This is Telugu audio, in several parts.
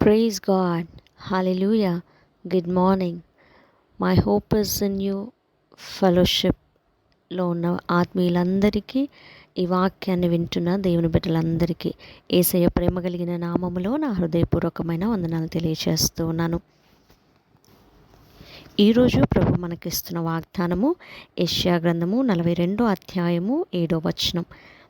Praise God Hallelujah. Good morning my hope is in you ఫెలోషిప్లో ఉన్న ఆత్మీయులందరికీ ఈ వాక్యాన్ని వింటున్న దేవుని బిడ్డలందరికీ ఏసయ్య ప్రేమ కలిగిన నామములో నా హృదయపూర్వకమైన వందనాలు తెలియచేస్తూ ఉన్నాను. ఈరోజు ప్రభు మనకిస్తున్న వాగ్దానము ఏష్యా గ్రంథము నలభై రెండో అధ్యాయము ఏడో వచనం.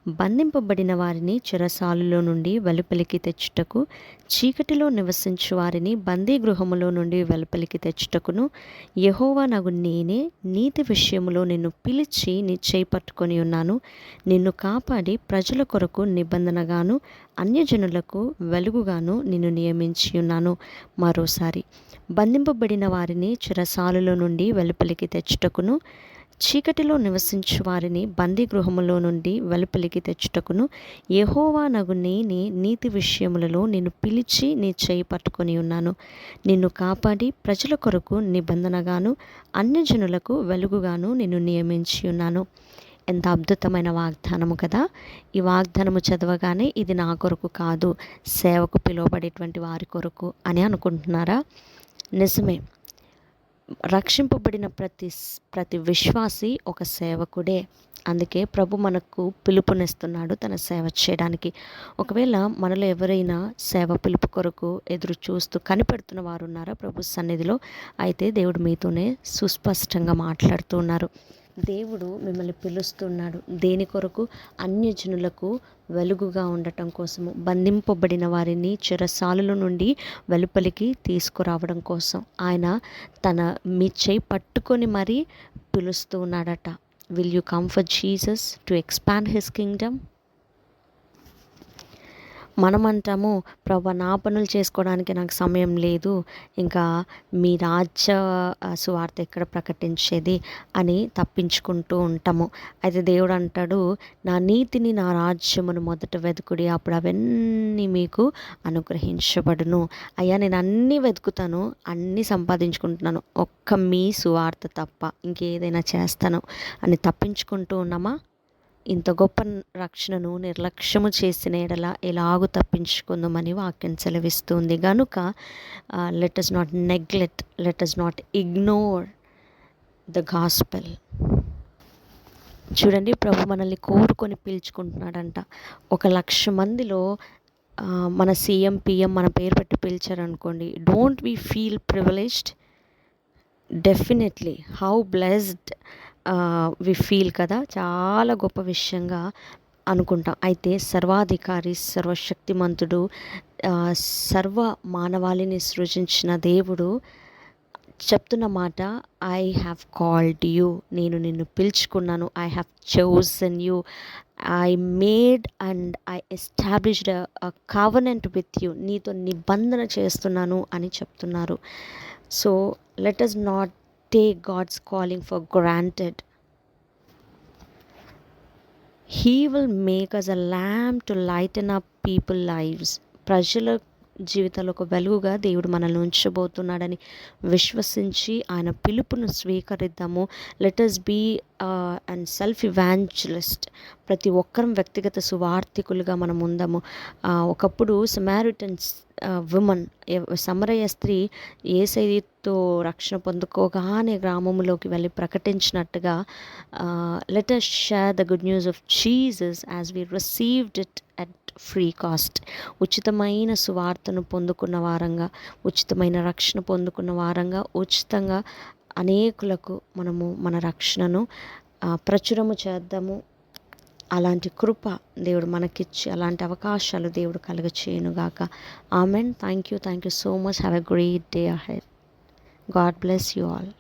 బంధింపబడిన వారిని చిరసాలులో నుండి వెలుపలికి తెచ్చుటకు చీకటిలో నివసించు వారిని బందీ గృహములో నుండి వెలుపలికి తెచ్చుటకును యహోవా నగు నేనే నీతి విషయములో నిన్ను పిలిచి నీ చేపట్టుకొని ఉన్నాను. నిన్ను కాపాడి ప్రజల కొరకు నిబంధనగాను అన్యజనులకు వెలుగుగాను నిన్ను నియమించి ఉన్నాను. మరోసారి బంధింపబడిన వారిని చిరసాలులో నుండి వెలుపలికి తెచ్చుటకును చీకటిలో నివసించు వారిని బందీ గృహములో నుండి వెలుపలికి తెచ్చుటకును. యహోవా నగు నేనే నీతి విషయములలో నిన్ను పిలిచి నీ చేయి పట్టుకొని ఉన్నాను. నిన్ను కాపాడి ప్రజల కొరకు నిబంధనగాను అన్యజనులకు వెలుగుగాను నిన్ను నియమించి ఉన్నాను. ఎంత అద్భుతమైన వాగ్దానము కదా! ఈ వాగ్దానము చదవగానే ఇది నా కొరకు కాదు సేవకు పిలువబడేటువంటి వారి కొరకు అని అనుకుంటున్నారా? నిజమే. రక్షింపబడిన ప్రతి ప్రతి విశ్వాసి ఒక సేవకుడే. అందుకే ప్రభు మనకు పిలుపునిస్తున్నాడు తన సేవ చేయడానికి. ఒకవేళ మనలో ఎవరైనా సేవ పిలుపు కొరకు ఎదురు చూస్తూ కనిపెడుతున్న వారు ఉన్నారా ప్రభు సన్నిధిలో? అయితే దేవుడు మీతోనే సుస్పష్టంగా మాట్లాడుతూ ఉన్నారు. దేవుడు మిమ్మల్ని పిలుస్తున్నాడు. దేని కొరకు? అన్యజనులకు వెలుగుగా ఉండటం కోసము. బంధింపబడిన వారిని చిరసాలుల నుండి వెలుపలికి తీసుకురావడం కోసం. ఆయన తన మీ చేయి పట్టుకొని మరీ పిలుస్తూ ఉన్నాడట. Will you comfort Jesus to expand his kingdom మనమంటాము ప్రభా నా పనులు చేసుకోవడానికి నాకు సమయం లేదు ఇంకా మీ రాజ్య సువార్త ఎక్కడ ప్రకటించేది? అని తప్పించుకుంటూ ఉంటాము. అయితే దేవుడు అంటాడు నా నీతిని నా రాజ్యమును మొదట వెతుకుడి అప్పుడు అవన్నీ మీకు అనుగ్రహించబడును. అయ్యా నేను అన్నీ వెతుకుతాను అన్నీ సంపాదించుకుంటున్నాను ఒక్క మీ సువార్త తప్ప ఇంకేదైనా చేస్తాను అని తప్పించుకుంటూ ఉన్నామా? ఇంత గొప్ప రక్షణను నిర్లక్ష్యము చేసిన ఎడల ఎలాగు తప్పించుకుందామని వాక్యం సెలవిస్తుంది. గనుక let us not neglect let us not ignore the gospel చూడండి ప్రభు మనల్ని కోరుకొని పీల్చుకుంటున్నాడంట. ఒక లక్ష మందిలో మన సీఎం పిఎం మన పేరు పెట్టి పిలిచారనుకోండి don't we feel privileged definitely how blessed feel కదా? చాలా గొప్ప విషయంగా అనుకుంటాం. అయితే సర్వాధికారి సర్వశక్తిమంతుడు సర్వ మానవాళిని సృజించిన దేవుడు చెప్తున్న మాట ఐ హ్యావ్ కాల్డ్ యూ నేను నిన్ను పిలుచుకున్నాను. I have chosen you I made and I established covenant with you నీతో నిబంధన చేస్తున్నాను అని చెప్తున్నారు. So let us not take God's calling for granted. He will make us a lamp to lighten up people's lives. ప్రజల జీవితంలో ఒక వెలుగుగా దేవుడు మనల్ని ఉంచబోతున్నాడని విశ్వసించి ఆయన పిలుపును స్వీకరిద్దాము. Let us be and self evangelist ప్రతి ఒక్కరం వ్యక్తిగత సువార్థికులుగా మనం ఉందాము. Uh, ఒకప్పుడు సమారిటన్స్ ఉమెన్ uh, సమరయ స్త్రీ ఏసైతో రక్షణ పొందుకోగానే గ్రామంలోకి వెళ్ళి ప్రకటించినట్టుగా let us share the good news of Jesus as we received it at free cost. ఉచితమైన సువార్తను పొందుకున్న వారంగా ఉచితమైన రక్షణ పొందుకున్న వారంగా ఉచితంగా అనేకులకు మనము మన రక్షణను ప్రచురము చేద్దాము. అలాంటి కృప దేవుడు మనకిచ్చి అలాంటి అవకాశాలు దేవుడు కలుగ చేయనుగాక amen. Thank you thank you so much. Have a great day ahead. God bless you all.